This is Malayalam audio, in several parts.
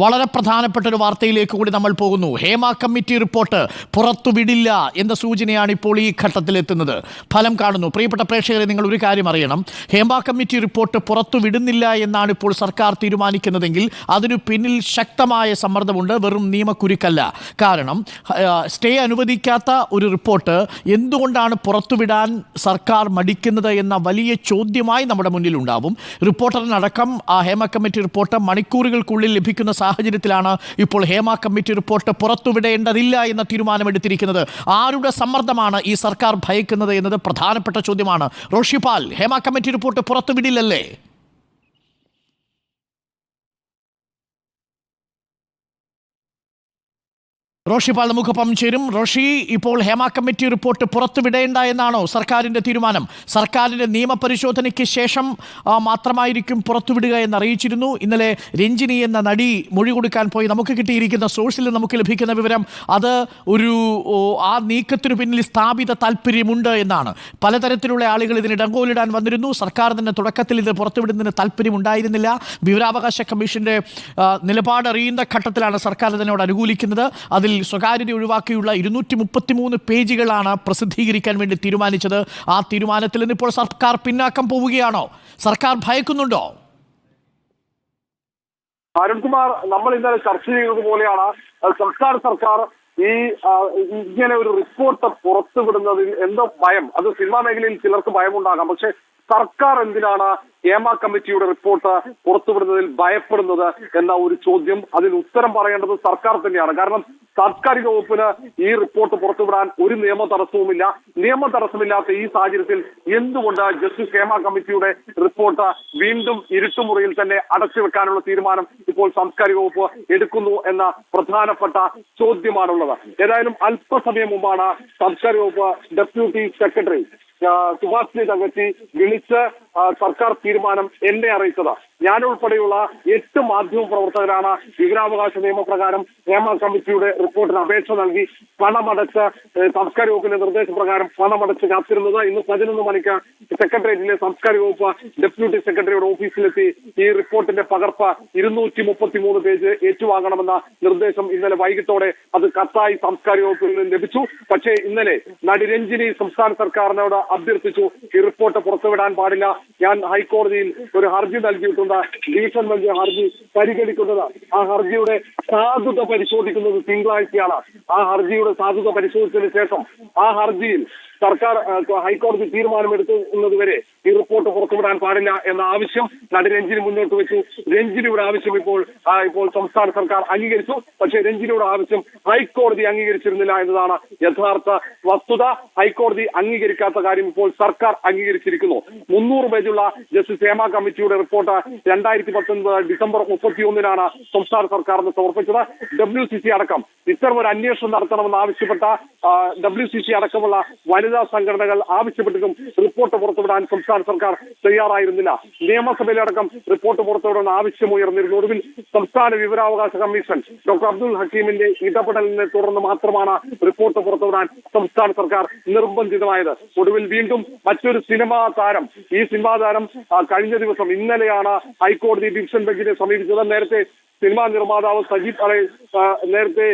വളരെ പ്രധാനപ്പെട്ട ഒരു വാർത്തയിലേക്ക് കൂടി നമ്മൾ പോകുന്നു. ഹേമ കമ്മിറ്റി റിപ്പോർട്ട് പുറത്തുവിടില്ല എന്ന സൂചനയാണ് ഇപ്പോൾ ഈ ഘട്ടത്തിലെത്തുന്നത്. ഫലം കാണുന്നു. പ്രിയപ്പെട്ട പ്രേക്ഷകരെ നിങ്ങൾ ഒരു കാര്യം അറിയണം. ഹേമ കമ്മിറ്റി റിപ്പോർട്ട് പുറത്തുവിടുന്നില്ല എന്നാണ് ഇപ്പോൾ സർക്കാർ തീരുമാനിക്കുന്നതെങ്കിൽ അതിനു പിന്നിൽ ശക്തമായ സമ്മർദ്ദമുണ്ട്. വെറും നിയമക്കുരുക്കല്ല. കാരണം സ്റ്റേ അനുവദിക്കാത്ത ഒരു റിപ്പോർട്ട് എന്തുകൊണ്ടാണ് പുറത്തുവിടാൻ സർക്കാർ മടിക്കുന്നത് എന്ന വലിയ ചോദ്യമായി നമ്മുടെ മുന്നിലുണ്ടാവും. റിപ്പോർട്ടറിനടക്കം ആ ഹേമ കമ്മിറ്റി റിപ്പോർട്ട് മണിക്കൂറുകൾക്കുള്ളിൽ ലഭിക്കുന്ന സാഹചര്യത്തിലാണ് ഇപ്പോൾ ഹേമ കമ്മിറ്റി റിപ്പോർട്ട് പുറത്തുവിടേണ്ടതില്ല എന്ന തീരുമാനമെടുത്തിരിക്കുന്നത്. ആരുടെ സമ്മർദ്ദമാണ് ഈ സർക്കാർ ഭയക്കുന്നത് എന്നത് പ്രധാനപ്പെട്ട ചോദ്യമാണ്. റോഷിപാൽ ഹേമ കമ്മിറ്റി റിപ്പോർട്ട് പുറത്തുവിടില്ലല്ലേ? റോഷിപാൽ നമുക്കൊപ്പം ചേരും. റോഷി ഇപ്പോൾ ഹേമ കമ്മിറ്റി റിപ്പോർട്ട് പുറത്തുവിടേണ്ട എന്നാണോ സർക്കാരിന്റെ തീരുമാനം? സർക്കാരിന്റെ നിയമപരിശോധനയ്ക്ക് ശേഷം മാത്രമായിരിക്കും പുറത്തുവിടുക എന്ന് അറിയിച്ചിരുന്നു ഇന്നലെ രഞ്ജിനി എന്ന നടി മൊഴി കൊടുക്കാൻ പോയി. നമുക്ക് കിട്ടിയിരിക്കുന്ന സോഴ്സിൽ നമുക്ക് ലഭിക്കുന്ന വിവരം അത് ഒരു ആ നീക്കത്തിനു പിന്നിൽ സ്ഥാപിത താല്പര്യമുണ്ട് എന്നാണ്. പലതരത്തിലുള്ള ആളുകൾ ഇതിന് ഇടങ്കോലിടാൻ വന്നിരുന്നു. സർക്കാർ തന്നെ തുടക്കത്തിൽ ഇത് പുറത്തുവിടുന്നതിന് താല്പര്യമുണ്ടായിരുന്നില്ല. വിവരാവകാശ കമ്മീഷന്റെ ആ, നിലപാട് അറിയുന്ന ഘട്ടത്തിലാണ് സർക്കാർ ഇതിനോട് അനുകൂലിക്കുന്നത്. അതിൽ സ്വകാര്യത ഒഴിവാക്കിയുള്ള ഇരുന്നൂറ്റി മുപ്പത്തിമൂന്ന് പേജുകളാണ് പ്രസിദ്ധീകരിക്കാൻ വേണ്ടി തീരുമാനിച്ചത്. ആ തീരുമാനത്തിൽ നിന്ന് ഇപ്പോൾ സർക്കാർ പിന്നാക്കം പോവുകയാണോ? സർക്കാർ ഭയക്കുന്നുണ്ടോ? അരുൺകുമാർ നമ്മൾ ഇന്നലെ ചർച്ച ചെയ്തത് പോലെയാണ് സംസ്ഥാന സർക്കാർ ഈ ഇങ്ങനെ ഒരു റിപ്പോർട്ട് പുറത്തുവിടുന്നതിൽ എന്തോ ഭയം. അത് സിനിമാ മേഖലയിൽ ചിലർക്ക് ഭയമുണ്ടാകാം. പക്ഷെ സർക്കാർ എന്തിനാണ് ഹേമ കമ്മിറ്റിയുടെ റിപ്പോർട്ട് പുറത്തുവിടുന്നതിൽ ഭയപ്പെടുന്നത് എന്ന ഒരു ചോദ്യം അതിന് ഉത്തരം പറയേണ്ടത് സർക്കാർ തന്നെയാണ്. കാരണം സാംസ്കാരിക വകുപ്പിന് ഈ റിപ്പോർട്ട് പുറത്തുവിടാൻ ഒരു നിയമ തടസ്സവുമില്ല. നിയമ തടസ്സമില്ലാത്ത ഈ സാഹചര്യത്തിൽ എന്തുകൊണ്ട് ജസ്റ്റിസ് ഹേമ കമ്മിറ്റിയുടെ റിപ്പോർട്ട് വീണ്ടും ഇരുട്ടുമുറിയിൽ തന്നെ അടച്ചു വെക്കാനുള്ള തീരുമാനം ഇപ്പോൾ സാംസ്കാരിക വകുപ്പ് എടുക്കുന്നു എന്ന പ്രധാനപ്പെട്ട ചോദ്യമാണുള്ളത്. ഏതായാലും അല്പസമയം മുമ്പാണ് സാംസ്കാരിക വകുപ്പ് ഡെപ്യൂട്ടി സെക്രട്ടറി ആ, സുഭാഷിനി തങ്കച്ചി വിളിച്ച് ആ, സർക്കാർ തീരുമാനം എന്നെ അറിയിച്ചത്. ഞാനുൾപ്പെടെയുള്ള എട്ട് മാധ്യമ പ്രവർത്തകരാണ് വിവരാവകാശ നിയമപ്രകാരം നിയമ കമ്മിറ്റിയുടെ റിപ്പോർട്ടിന് അപേക്ഷ നൽകി പണമടച്ച് സംസ്കാര വകുപ്പിന്റെ നിർദ്ദേശപ്രകാരം പണമടച്ച് കാത്തിരുന്നത്. ഇന്ന് പതിനൊന്ന് മണിക്ക് സെക്രട്ടേറിയറ്റിലെ സംസ്കാര വകുപ്പ് ഡെപ്യൂട്ടി സെക്രട്ടറിയുടെ ഓഫീസിലെത്തി ഈ റിപ്പോർട്ടിന്റെ പകർപ്പ് ഇരുന്നൂറ്റി മുപ്പത്തി മൂന്ന് പേജ് ഏറ്റുവാങ്ങണമെന്ന നിർദ്ദേശം ഇന്നലെ വൈകിട്ടോടെ അത് കത്തായി സംസ്കാര വകുപ്പിൽ നിന്ന് ലഭിച്ചു. പക്ഷേ ഇന്നലെ നടിരഞ്ജിനി സംസ്ഥാന സർക്കാരിനോട് അഭ്യർത്ഥിച്ചു ഈ റിപ്പോർട്ട് പുറത്തുവിടാൻ പാടില്ല. ഞാൻ ഹൈക്കോടതിയിൽ ഒരു ഹർജി നൽകിയിട്ടുണ്ട്. ഡിവിഷൻ ബെഞ്ച് ഹർജി പരിഗണിക്കുന്നത്. ആ ഹർജിയുടെ സാധുത പരിശോധിക്കുന്നത് തിങ്കളാഴ്ചയാണ്. ആ ഹർജിയുടെ സാധുത പരിശോധിച്ചതിന് ശേഷം ആ ഹർജിയിൽ സർക്കാർ ഹൈക്കോടതി തീരുമാനമെടുക്കുന്നത് വരെ ഈ റിപ്പോർട്ട് പുറത്തുവിടാൻ പാടില്ല എന്ന ആവശ്യം നടി രഞ്ജിനി മുന്നോട്ട് വെച്ചു. രഞ്ജിനിയുടെ ആവശ്യം ഇപ്പോൾ ഇപ്പോൾ സംസ്ഥാന സർക്കാർ അംഗീകരിച്ചു. പക്ഷേ രഞ്ജിനിയുടെ ആവശ്യം ഹൈക്കോടതി അംഗീകരിച്ചിരുന്നില്ല എന്നതാണ് യഥാർത്ഥ വസ്തുത. ഹൈക്കോടതി അംഗീകരിക്കാത്ത കാര്യം ഇപ്പോൾ സർക്കാർ അംഗീകരിച്ചിരിക്കുന്നു. മുന്നൂറ് പേജുള്ള ജസ്റ്റിസ് ഹേമ കമ്മിറ്റിയുടെ റിപ്പോർട്ട് രണ്ടായിരത്തി പത്തൊൻപത് ഡിസംബർ മുപ്പത്തിയൊന്നിനാണ് സംസ്ഥാന സർക്കാരിന് സമർപ്പിച്ചത്. ഡബ്ല്യു സി സി അടക്കം ഇത്തരം ഒരു അന്വേഷണം നടത്തണമെന്ന് ആവശ്യപ്പെട്ട ഡബ്ല്യു സി സി അടക്കമുള്ള വനിതാ സംഘടനകൾ ആവശ്യപ്പെട്ടിട്ടും റിപ്പോർട്ട് പുറത്തുവിടാൻ സംസ്ഥാന സർക്കാർ തയ്യാറായിരുന്നില്ല. നിയമസഭയിലടക്കം റിപ്പോർട്ട് പുറത്തുവിടുന്ന ആവശ്യമുയർന്നിരുന്നു. ഒടുവിൽ സംസ്ഥാന വിവരാവകാശ കമ്മീഷൻ ഡോക്ടർ അബ്ദുൾ ഹക്കീമിന്റെ ഇടപെടലിനെ തുടർന്ന് മാത്രമാണ് റിപ്പോർട്ട് പുറത്തുവിടാൻ സംസ്ഥാന സർക്കാർ നിർബന്ധിതമായത്. ഒടുവിൽ വീണ്ടും മറ്റൊരു സിനിമാ താരം ഈ സിനിമാ താരം ആ, കഴിഞ്ഞ ദിവസം ഇന്നലെയാണ് ഹൈക്കോടതി ഡിവിഷൻ ബെഞ്ചിനെ സമീപിച്ചത്. നേരത്തെ സിനിമാ നിർമ്മാതാവ് സജീദ് അറേ നേരത്തെ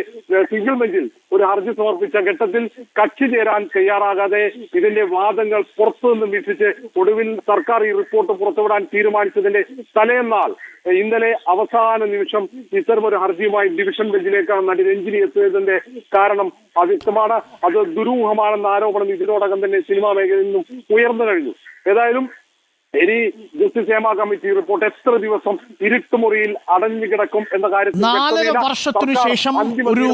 സിംഗിൾ ബെഞ്ചിൽ ഒരു ഹർജി സമർപ്പിച്ച ഘട്ടത്തിൽ കക്ഷി ചേരാൻ തയ്യാറാകാതെ ഇതിന്റെ വാദങ്ങൾ പുറത്തുനിന്നും വീക്ഷിച്ച് ഒടുവിൽ സർക്കാർ ഈ റിപ്പോർട്ട് പുറത്തുവിടാൻ തീരുമാനിച്ചതിന്റെ തലേന്നാൾ ഇന്നലെ അവസാന നിമിഷം ഇത്തരമൊരു ഹർജിയുമായി ഡിവിഷൻ ബെഞ്ചിലേക്കാണ് നടി രഞ്ജിനി എത്തിയതിന്റെ കാരണം അവ്യക്തമാണ്. അത് ദുരൂഹമാണെന്ന ആരോപണം ഇതിനോടകം തന്നെ സിനിമാ മേഖലയിൽ നിന്നും ഉയർന്നു കഴിഞ്ഞു. ഏതായാലും ഇനി ജസ്റ്റിസ് ഹേമ കമ്മിറ്റി റിപ്പോർട്ട് എത്ര ദിവസം ഇരുട്ടുമുറിയിൽ അടഞ്ഞു കിടക്കും എന്ന കാര്യത്തിൽ നാലര വർഷത്തിനു ശേഷം ഒരു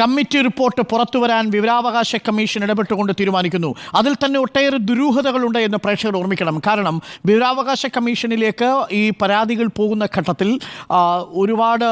കമ്മിറ്റി റിപ്പോർട്ട് പുറത്തു വരാൻ വിവരാവകാശ കമ്മീഷൻ ഇടപെട്ടുകൊണ്ട് തീരുമാനിക്കുന്നു. അതിൽ തന്നെ ഒട്ടേറെ ദുരൂഹതകളുണ്ട് എന്ന് പ്രേക്ഷകർ ഓർമ്മിക്കണം. കാരണം വിവരാവകാശ കമ്മീഷനിലേക്ക് ഈ പരാതികൾ പോകുന്ന ഘട്ടത്തിൽ ഒരുപാട്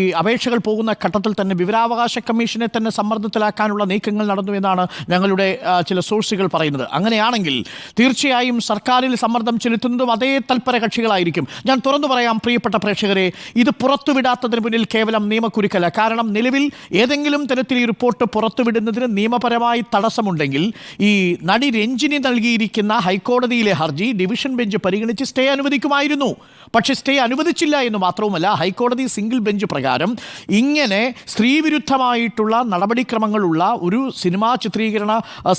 ഈ അപേക്ഷകൾ പോകുന്ന ഘട്ടത്തിൽ തന്നെ വിവരാവകാശ കമ്മീഷനെ തന്നെ സമ്മർദ്ദത്തിലാക്കാനുള്ള നീക്കങ്ങൾ നടന്നു എന്നാണ് ഞങ്ങളുടെ ചില സോഴ്സുകൾ പറയുന്നത്. അങ്ങനെയാണെങ്കിൽ തീർച്ചയായും സർക്കാരിൽ സമ്മർദ്ദം ചെലുത്തുന്നതും അതേ തൽപര കക്ഷികളായിരിക്കും. ഞാൻ തുറന്നു പറയാം പ്രിയപ്പെട്ട പ്രേക്ഷകരെ ഇത് പുറത്തുവിടാത്തതിന് മുന്നിൽ കേവലം നിയമക്കുരുക്കല്ല. കാരണം നിലവിൽ ഏതെങ്കിലും തരത്തിൽ ഈ റിപ്പോർട്ട് പുറത്തുവിടുന്നതിന് നിയമപരമായി തടസ്സമുണ്ടെങ്കിൽ ഈ നടി രഞ്ജിനി നൽകിയിരിക്കുന്ന ഹൈക്കോടതിയിലെ ഹർജി ഡിവിഷൻ ബെഞ്ച് പരിഗണിച്ച് സ്റ്റേ അനുവദിക്കുമായിരുന്നു. പക്ഷേ സ്റ്റേ അനുവദിച്ചില്ല എന്ന് മാത്രവുമല്ല ഹൈക്കോടതി സിംഗിൾ ബെഞ്ച് പ്രകാരം ഇങ്ങനെ സ്ത്രീവിരുദ്ധമായിട്ടുള്ള നടപടിക്രമങ്ങളുള്ള ഒരു സിനിമാ ചിത്രീകരണ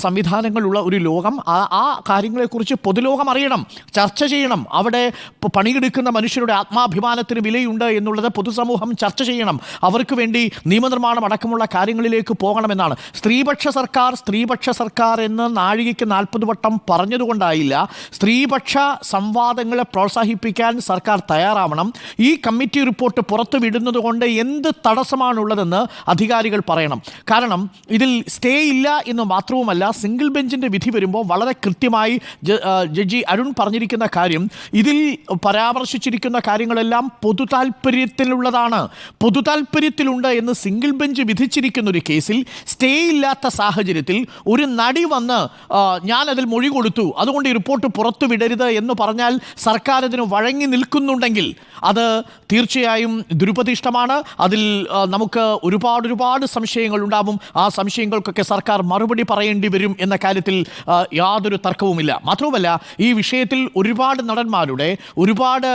സംവിധാനങ്ങളുള്ള ഒരു ലോകം ആ കാര്യങ്ങളെക്കുറിച്ച് പൊതുലോകം അറിയണം. ചർച്ച ചെയ്യണം. അവിടെ പണിയെടുക്കുന്ന മനുഷ്യരുടെ ആത്മാഭിമാനത്തിന് വിലയുണ്ട് എന്നുള്ളത് പൊതുസമൂഹം ചർച്ച ചെയ്യണം. അവർക്ക് വേണ്ടി നിയമനിർമ്മാണം അടക്കമുള്ള കാര്യങ്ങളിലേക്ക് പോകണമെന്നാണ്. സ്ത്രീപക്ഷ സർക്കാർ സ്ത്രീപക്ഷ സർക്കാർ എന്ന് നാഴികയ്ക്ക് നാൽപ്പത് വട്ടം പറഞ്ഞതുകൊണ്ടായില്ല. സ്ത്രീപക്ഷ സംവാദങ്ങളെ പ്രോത്സാഹിപ്പിക്കാൻ സർക്കാർ തയ്യാറാവണം. ഈ കമ്മിറ്റി റിപ്പോർട്ട് പുറത്തു വിടുന്നത് കൊണ്ട് എന്ത് തടസ്സമാണുള്ളതെന്ന് അധികാരികൾ പറയണം. കാരണം ഇതിൽ സ്റ്റേ ഇല്ല എന്ന് മാത്രവുമല്ല സിംഗിൾ ബെഞ്ചിന്റെ വിധി വരുമ്പോൾ വളരെ കൃത്യമായി ജഡ്ജി അരുൺ പറഞ്ഞിരിക്കുന്ന കാര്യം ഇതിൽ പരാമർശിച്ചിരിക്കുന്ന കാര്യങ്ങളെല്ലാം പൊതു താല്പര്യത്തിലുള്ളതാണ് പൊതു താല്പര്യത്തിലുണ്ട് എന്ന് സിംഗിൾ ബെഞ്ച് വിധിച്ചിരിക്കുന്ന ഒരു കേസിൽ സ്റ്റേ ഇല്ലാത്ത സാഹചര്യത്തിൽ ഒരു നടി വന്ന് ഞാനതിൽ മൊഴി കൊടുത്തു അതുകൊണ്ട് ഈ റിപ്പോർട്ട് പുറത്തു വിടരുത് എന്ന് പറഞ്ഞാൽ സർക്കാർ അതിന് വഴങ്ങി നിൽക്കുന്നുണ്ടെങ്കിൽ അത് തീർച്ചയായും ദുരുപതിഷ്ടമാണ് അതിൽ നമുക്ക് ഒരുപാട് ഒരുപാട് സംശയങ്ങൾ ഉണ്ടാവും. ആ സംശയങ്ങൾക്കൊക്കെ സർക്കാർ മറുപടി പറയേണ്ടി വരും എന്ന കാര്യത്തിൽ യാതൊരു തർക്കവുമില്ല. മാത്രവുമല്ല ഈ വിഷയത്തിൽ ഒരുപാട് നടന്മാരുടെ ഒരുപാട്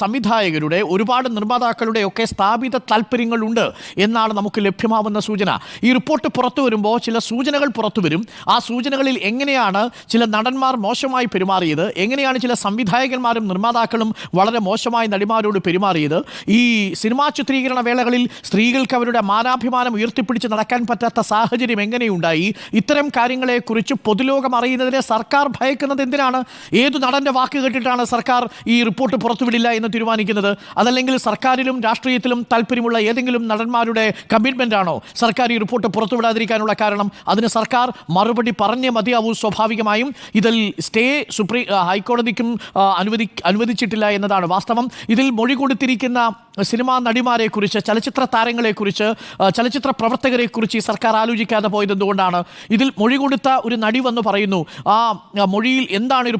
സംവിധായകരുടെ ഒരുപാട് നിർമ്മാതാക്കളുടെ ഒക്കെ സ്ഥാപിത താല്പര്യങ്ങളുണ്ട് എന്നാണ് നമുക്ക് ലഭ്യമാവുന്ന സൂചന. ഈ റിപ്പോർട്ട് പുറത്തു വരുമ്പോൾ ചില സൂചനകൾ പുറത്തു വരും. ആ സൂചനകളിൽ എങ്ങനെയാണ് ചില നടന്മാർ മോശമായി പെരുമാറിയത് എങ്ങനെയാണ് ചില സംവിധായകന്മാരും നിർമ്മാതാക്കളും വളരെ മോശമായി നടിമാരോട് പെരുമാറിയത്? ഈ സിനിമാ ചിത്രീകരണ വേളകളിൽ സ്ത്രീകൾക്ക് അവരുടെ മാനാഭിമാനം ഉയർത്തിപ്പിടിച്ച് നടക്കാൻ പറ്റാത്ത സാഹചര്യം എങ്ങനെയുണ്ടായി? ഇത്തരം കാര്യങ്ങളെക്കുറിച്ച് പൊതുലോകം അറിയുന്നതിനെ സർക്കാർ ഭയക്കുന്നത് എന്തിനാണ്? ഏതു നടന്റെ വാക്ക് കേട്ടിട്ടാണ് സർക്കാർ ഈ റിപ്പോർട്ട് പുറത്തുവിടില്ല എന്ന് തീരുമാനിക്കുന്നത്. അതല്ലെങ്കിൽ സർക്കാരിലും രാഷ്ട്രീയത്തിലും താല്പര്യമുള്ള ഏതെങ്കിലും നടന്മാരുടെ കമ്മിറ്റ്മെന്റ് ആണോ? സർക്കാർ ഈ റിപ്പോർട്ട് പുറത്തുവിടാതിരിക്കാനുള്ള കാരണം അതിന് സർക്കാർ മറുപടി പറഞ്ഞേ മതിയാവൂ സ്വാഭാവികമായും. ഇതിൽ സ്റ്റേ സുപ്രീം ഹൈക്കോടതിക്കും അനുവദി അനുവദിച്ചിട്ടില്ല എന്നതാണ് വാസ്തവം. ഇതിൽ മൊഴി കൊടുത്തിരിക്കുന്ന സിനിമാ നടിമാരെക്കുറിച്ച് ചലച്ചിത്ര താരങ്ങളെക്കുറിച്ച് ചലച്ചിത്ര പ്രവർത്തകരെക്കുറിച്ച് ഈ സർക്കാർ ആലോചിക്കാതെ പോയത് എന്തുകൊണ്ടാണ് ഇതിൽ മൊഴി കൊടുത്ത ഒരു നടി വന്ന് പറയുന്നു ആ മൊഴിയിൽ എന്താണ് ഈ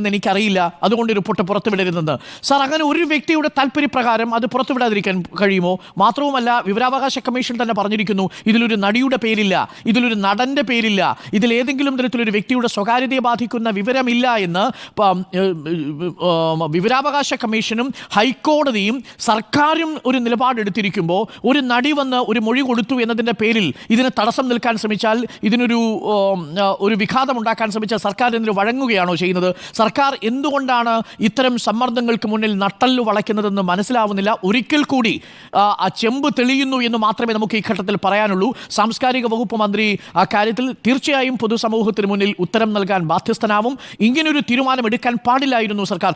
റിപ്പോർട്ടിലുള്ളതെന്ന് എനിക്കറിയില്ല. അതുകൊണ്ട് റിപ്പോർട്ട് പുറത്തുവിടരുതെന്ന്. സാർ അങ്ങനെ ഒരു വ്യക്തിയുടെ താല്പര്യപ്രകാരം അത് പുറത്തുവിടാതിരിക്കാൻ കഴിയുമോ? മാത്രവുമല്ല വിവരാവകാശ കമ്മീഷൻ തന്നെ പറഞ്ഞിരിക്കുന്നു ഇതിലൊരു നടിയുടെ പേരില്ല ഇതിലൊരു നടന്റെ പേരില്ല ഇതിൽ ഏതെങ്കിലും തരത്തിലൊരു വ്യക്തിയുടെ സ്വകാര്യതയെ ബാധിക്കുന്ന വിവരമില്ല എന്ന് വിവരാവകാശ കമ്മീഷനും ഹൈക്കോടതിയും സർക്കാരും ഒരു നിലപാടെടുത്തിരിക്കുമ്പോൾ ഒരു നടി വന്ന് ഒരു മൊഴി കൊടുത്തു എന്നതിന്റെ പേരിൽ ഇതിന് തടസ്സം നിൽക്കാൻ ശ്രമിച്ചാൽ ഇതിനൊരു ഒരു വിഘാതം ഉണ്ടാക്കാൻ ശ്രമിച്ചാൽ സർക്കാർ ഇതിന് വഴങ്ങുകയാണോ ചെയ്യുന്നത്? സർക്കാർ എന്തുകൊണ്ടാണ് ഇത്തരം സമ്മർദ്ദങ്ങൾക്ക് മുന്നിൽ നട്ടല്ലു വളയ്ക്കുന്നതെന്ന് മനസ്സിലാവുന്നില്ല? ഒരിക്കൽ കൂടി ചെമ്പ് തെളിയുന്നു എന്ന് മാത്രമേ നമുക്ക് ഈ ഘട്ടത്തിൽ പറയാനുള്ളൂ. സാംസ്കാരിക വകുപ്പ് മന്ത്രി ആ കാര്യത്തിൽ തീർച്ചയായും പൊതുസമൂഹത്തിന് മുന്നിൽ ഉത്തരം നൽകാൻ ബാധ്യസ്ഥനാവും. ഇങ്ങനൊരു തീരുമാനം എടുക്കാൻ പാടില്ലായിരുന്നു സർക്കാർ.